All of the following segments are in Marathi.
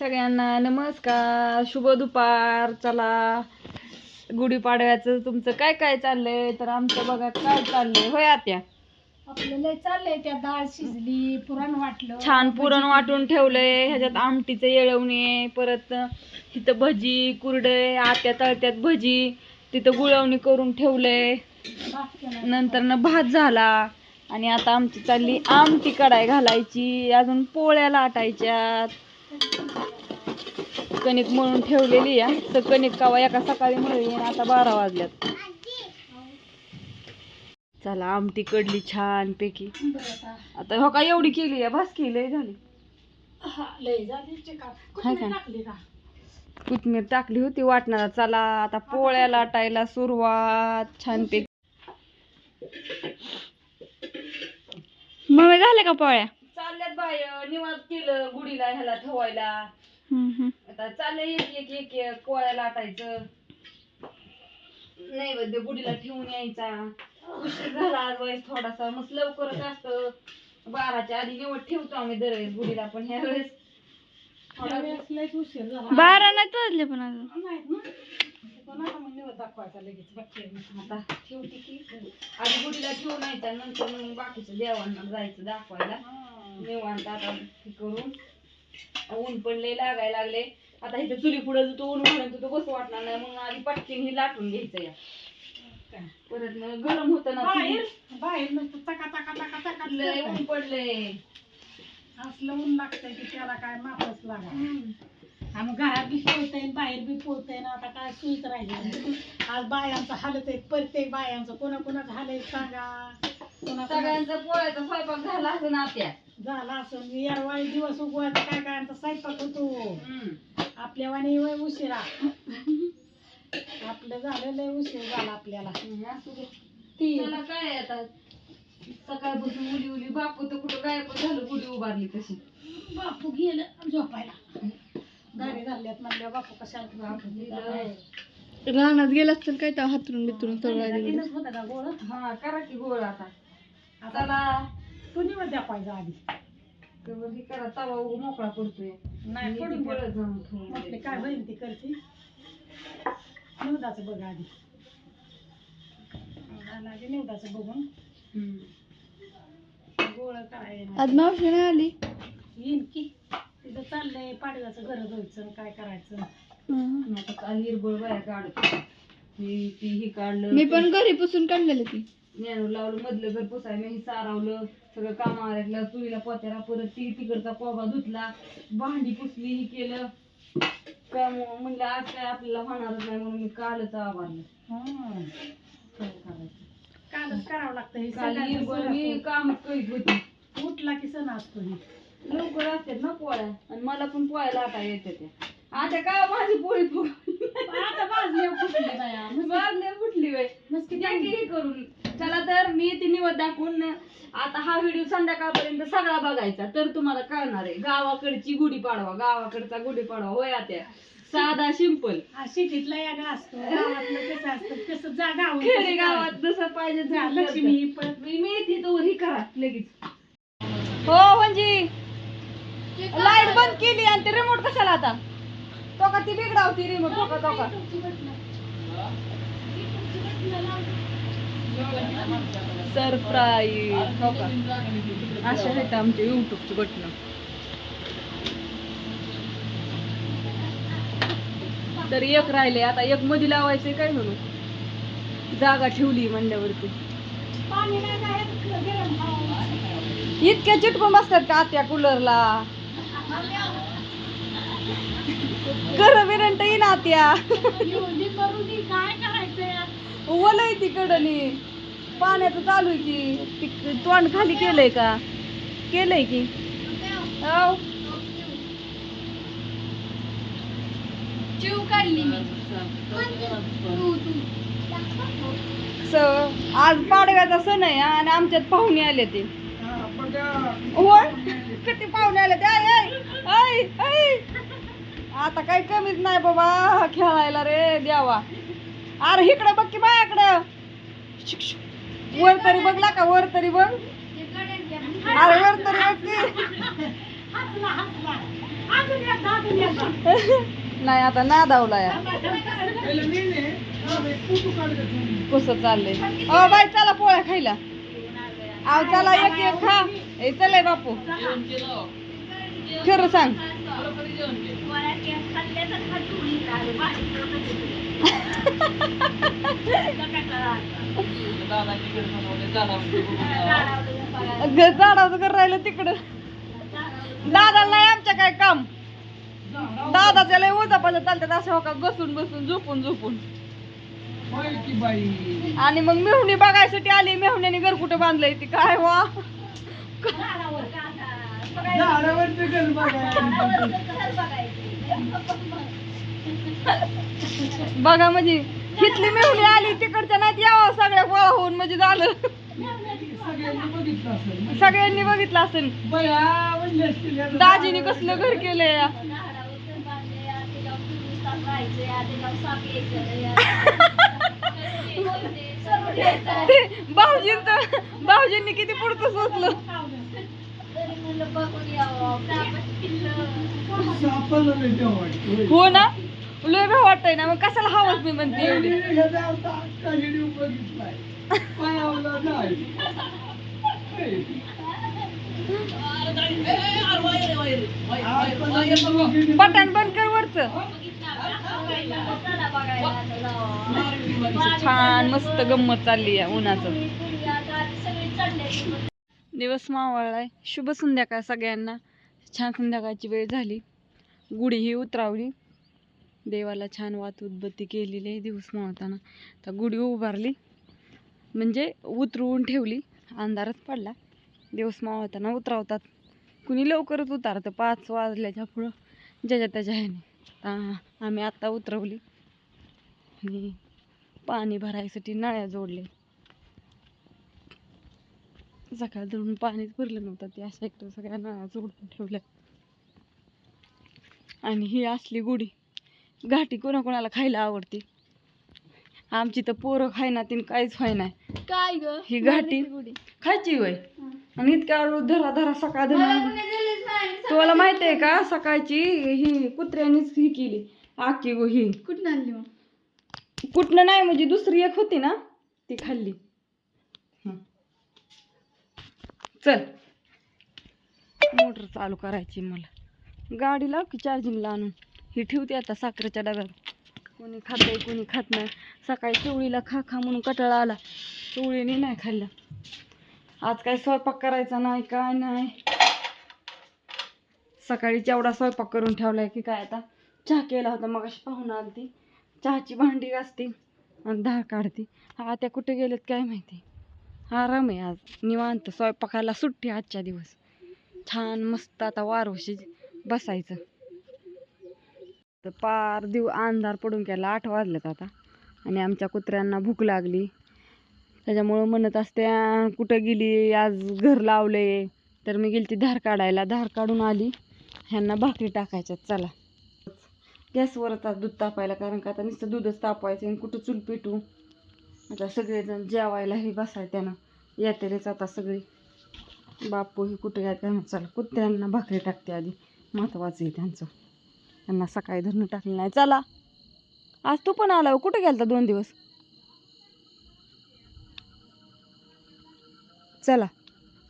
सगळ्यांना नमस्कार शुभ दुपार. चला गुढीपाडव्याचं तुमचं काय काय चाललंय? तर आमचं बघा काय चाललंय. होय आत्या? आपलं लय चाललंय त्या डाळ शिजली पुरण वाटलं. छान पुरण वाटून ठेवलंय. ह्याच्यात आमटीचं येळवणे परत तिथं भजी कुरडे आत्या तळत्यात भजी तिथं गुळवणी करून ठेवलंय. नंतर न भात झाला. आणि आता आमची चालली आमटी कडाय घालायची. अजून पोळ्या लाटायच्यात. कणिक मळून ठेवलेली आहे. तर कणिक कावा एका सकाळी मळली आणि आता बारा वाजल्यात. चला आमटी कडली छान पैकी आता. हो का एवढी केली आहे? भास केली झाली. हा, लय झाली चिका. हाय कोथिंबीर का? टाकली का? कोथमीर टाकली होती वाटणार चला. आता पोळ्या लाटायला सुरुवात. छान पैकी मग झाल्या का पोळ्या? चालल्यात बाय निवांत केलं गुढीला ह्याला ठेवायला. आता चाललंय एक एक एक एक पोळ्या लाटायचं. नैवेद्य गुढीला ठेवून यायचा. उशीर झाला आज वेळेस थोडासा मग लवकरच असतं. बाराच्या आधी निवड ठेवतो आम्ही दरवेळेस गुढीला पण ह्या वेळेस. बारा नाही वाजले पण अजून. आधी गुढीला ठेवून यायचा नंतर मग बाकीच्या देवांना जायचं दाखवायला. निवांत आता हे करून. ऊन पण लय लागायला लागले आता इथं चुली पुढे तो ऊन म्हणून तो बस वाटणार नाही. म्हणून आधी पटकीन ही लाटून घ्यायचं या? परत मग गरम होतं ना बाहेर. बाहेर नुसतं चका चका चका चका. लय. ऊन पडलंय. असलं ऊन लागतंय की त्याला काय मापच लागा. आणि घरात बी पोळतंय आणि बाहेर बी पोळतंय ना आता काय सुईच राहिली. आज बायांचं हालत आहे प्रत्येक बायांचं. कोणा कोणाचं हाल आहे सांगा. कोणा सगळ्यांचा पोळ्याचा स्वयंपाक झाला असं ना त्या झाला असं यारवाळी दिवस उगवायचा काय काय आमचा स्वयंपाक होतो. आपल्या वाणी वय उशिरा. आपलं झालं लय उशीर झाला आपल्याला. ती. त्याला काय आता? सकाळपासून उली उली बापू तर कुठं गायब झालं गुढी उभारली तशी. बापू गेलं झोपायला. गाडी झाल्यात म्हणल्या बापू कशाला बापू रानात गेला असतील काय तर हातरून बितरून तिनंच होतं का गोळ? हा करा की गोळ आता चला. तू निवड द्या पाहिजे आधी हे करा तवा उगा मोकळा पडतोय. नाही मी पडून जाऊन ठेवून म्हटले. काय होईल ती करते. निवदाचं बघ आधी. निवदाचं बघून. हम्म. गोळ काय आज मावशी नाही आली? येईन की. तिथं चाललंय पाडव्याचं घर धुवायचं आणि काय करायचं. आणि आता काल हिरबळ बाया काढत. ही ती ही काढलं मी पण घरी पुसून काढलेलं ती. ज्ञानू लावलं मधलं घर पुसाय मी ही सारावलं सगळं काम आवरलं चुलीला पोत्याला परत ती तिकडचा कोबा धुतला भांडी पुसली ही केलं. काम म्हणलं आज काय आपल्याला होणारच नाही म्हणून मी कालच आवरलं. हं. काय कालच करावं लागतं हे. काल मी. काम करीत होती. उठला की सण असतो हे. लवकर असतात ना पोळ्या आणि मला पण पोळ्या लाटा येते त्या. आता काय माझी पोळी फुगली आता भाजली फुटली बाया. वाजले फुटली बाई. मस्की द्या की हे करून तर मी ती निवड दाखवून आता हा व्हिडिओ संध्याकाळपर्यंत सगळा बघायचा. तर तुम्हाला कळणार आहे गावाकडची गुढीपाडवा गावाकडचा गुढीपाडवा होय आत्या. साधा सिंपल हा सिटीतला असतो. गावातलं कसं असतं कसं जा गाव खेडे गावात जसं पाहिजे जा, तसं लक्ष्मी करतात. परत मी ती ही करा लगेच. हो म्हणजे लाइट बंद केली आणि ते रिमोट कशाला आता? तो का ती बिघडावती रिमोट तो का तो का? सरप्राईज हो का? असे आहेत आमचे युट्यूबचे बटन तर एक राहिले आता एक मध्ये लावायचे काय म्हणू जागा ठेवली म्हणल्यावरती. इतक्या चिटकून बसतात का आत्या कूलरला कर विरंट येईन आत्या. एवढी करू दे, पाण्याचं चालू आहे की ती तोंड खाली केलंय का? केलंय की? हो. काढली मी. स- आज पाडव्याचा सण आहे आणि आमच्यात पाहुणे आले ते. किती पाहुणे आले ते? आय, आय. आता काही कमीच नाही बाबा खेळायला रे देवा. अरे इकडे बघ की माझ्याकडं. वर तरी बघला का वर तरी बघ. अरे वर तरी बघ की. नाही आता ना धावला या. कसं चाललंय? अ बाई चला पोळ्या खायला. आव चला एक एक खा. हे चलय बापू. खरं सांग. झाडाचं घर राहिलं तिकडं. दादा नाही आमच्या काय काम. दादाच्या लय उजापाला चालतात असं हो का बसून बसून झोपून झोपून. आणि मग मेहुणी बघायसाठी आली मेहुण्याने घर कुठं बांधलंय ती काय वा? बघा म्हणजे हितली मेहुणी आली तिकडच्या नाहीत यावं सगळ्या गोळा होऊन म्हणजे झालं. सगळ्यांनी बघितलं असेल दाजीने कसलं घर केलंय? भाऊजींच भाऊजींनी किती पुढचं सोचलं हो ना? लय भाऊ वाटतंय ना मग कशाला हवंच मी म्हणते एवढी? बंद कर वरच. छान मस्त गंमत चालली आहे उन्हाचं. दिवस मावळलाय. शुभ संध्याकाळ सगळ्यांना. छान संध्याकाळची वेळ झाली. गुढी ही उतरावली. देवाला छान वात उदबत्ती केलेली आहे दिवस मावळताना तर गुढी उभारली. म्हणजे उतरवून ठेवली. अंधारच पडला. दिवस मावताना उतरवतात. कुणी लवकरच उतारतं. पाच वाजल्याच्या पुढं ज्याच्या त्याच्या ह्याने. आम्ही आत्ता उतरवली. आणि पाणी भरायसाठी नळ्या जोडले सकाळ धरून पाणीच भरलं नव्हतं. ते अशा इकडं सगळ्या नळ्या जोडून ठेवल्या. आणि ही असली गुढी. घाटी कोणाकोणाला खायला आवडते? आमची तर पोरं खायना तीन काहीच व्हाय नाही काय ग? ही घाटी खायची वय आणि इतक्या धरा धरा सकाळ धरून. तुम्हाला माहिती आहे का सकाळची ही कुत्र्यानीच ही केली. आखी गो ही. कुठून आणली मग? कुठनं नाही म्हणजे दुसरी एक होती ना ती खाल्ली. चल. मोटर चालू करायची मला. गाडी लाव की चार्जिंगला आणून? ही ठेवते आता साखरेच्या डब्यात कोणी खातंय कोणी खात नाही. सकाळी चवळीला खा खा म्हणून कटाळा आला. चवळीने नाही खाल्लं. आज काय स्वयंपाक करायचा नाही काय नाही. सकाळी जेवढा स्वयंपाक करून ठेवलाय की काय आता? चहा केला होता मग अशी पाहुणा आलती. चहाची भांडी घासते आणि धार काढते. हा त्या कुठे गेलेत काय माहिती? आराम आहे आज. निवांत स्वयंपाकाला सुट्टी आजच्या दिवस. छान मस्त आता वारवशी बसायचं. तर पार दिव अंधार पडून गेला आठ वाजलेत आता. आणि आमच्या कुत्र्यांना भूक लागली. त्याच्यामुळं म्हणत असते कुठं गेली? आज घर लावले. तर मी गेली ती धार काढायला. धार काढून आली. ह्यांना भाकरी टाकायच्यात चला. गॅसवरच आज दूध तापायला कारण का आता नुसतं दूधच तापवायचं आणि कुठं चूल पेटू? आता सगळेजण जेवायला हे बसाय त्यानं. येतेच आता सगळी. बापू ही कुठे या चला कुत्र्यांना भाकरी टाकते आधी. महत्त्वाचं आहे त्यांचं. त्यांना सकाळी धरणं टाकलं नाही. चला. आज तू पण आला हो. कुठे गेलता दोन दिवस? चला.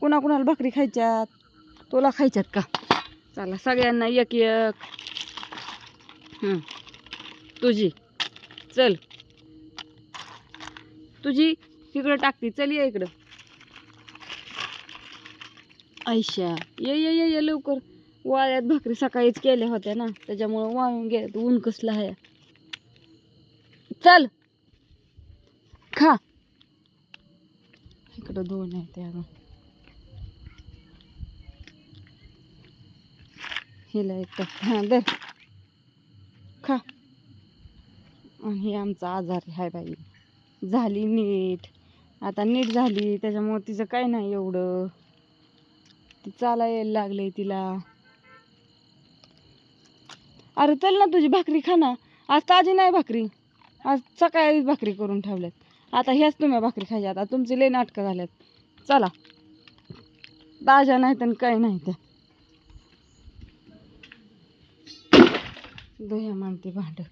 कुणाकुणाला भाकरी खायच्यात? तुला खायच्यात का? चला सगळ्यांना एक एक. तुझी. चल. तुझी तिकडं टाकती. चल ये इकडं. ऐशा ये ये ये ये लवकर. वाळ्यात भाकरी सकाळीच केल्या होत्या ना त्याच्यामुळं वाळून गेल्यात ऊन कसलं आहे. चल. खा. इकडं दोन आहेत ते अजून. हिला एक हां दर खा. आणि हे आमचा आजार आहे बाई. झाली नीट. आता नीट झाली त्याच्यामुळं तिचं काय नाही एवढं. ती चाला यायला लागले तिला. अरे चल ना तुझी भाकरी खा ना. आज ताजी नाही भाकरी. आज सकाळीच भाकरी करून ठेवल्यात. आता ह्याच तुम्ही भाकरी खायच्या. आता तुमची लई नाटकं झाल्यात. चला. ताज्या नाहीत आणि काही नाही त्या दह्या मानते भांड.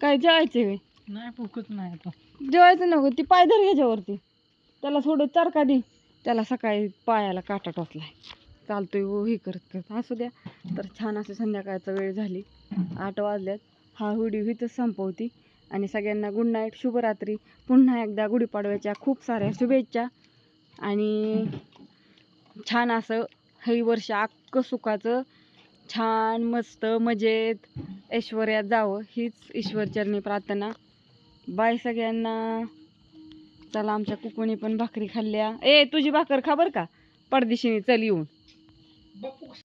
काय जेवायचे वे नाही भूकच नाही आता. जेवायचं नको. ती पाय धर ह्याच्यावरती. त्याला थोडं चरका दे. त्याला सकाळी पायाला काटा टोचलाय. चालतोय हे करत करत. असू द्या. तर छान असं संध्याकाळचा वेळ झाली. आठ वाजल्यात हा व्हिडिओ इथंच संपवती. आणि सगळ्यांना गुड नाईट शुभरात्री. पुन्हा एकदा गुढीपाडव्याच्या खूप साऱ्या शुभेच्छा. आणि छान असं हे वर्ष अक्क सुखाचं छान मस्त मजेत ऐश्वर्यात जावं हीच ईश्वरचरणी प्रार्थना. बाय सगळ्यांना. चला आमच्या कुकुणी पण भाकरी खाल्ल्या. ए तुझी भाकर खा बरं का? परदेशीने चल येऊन.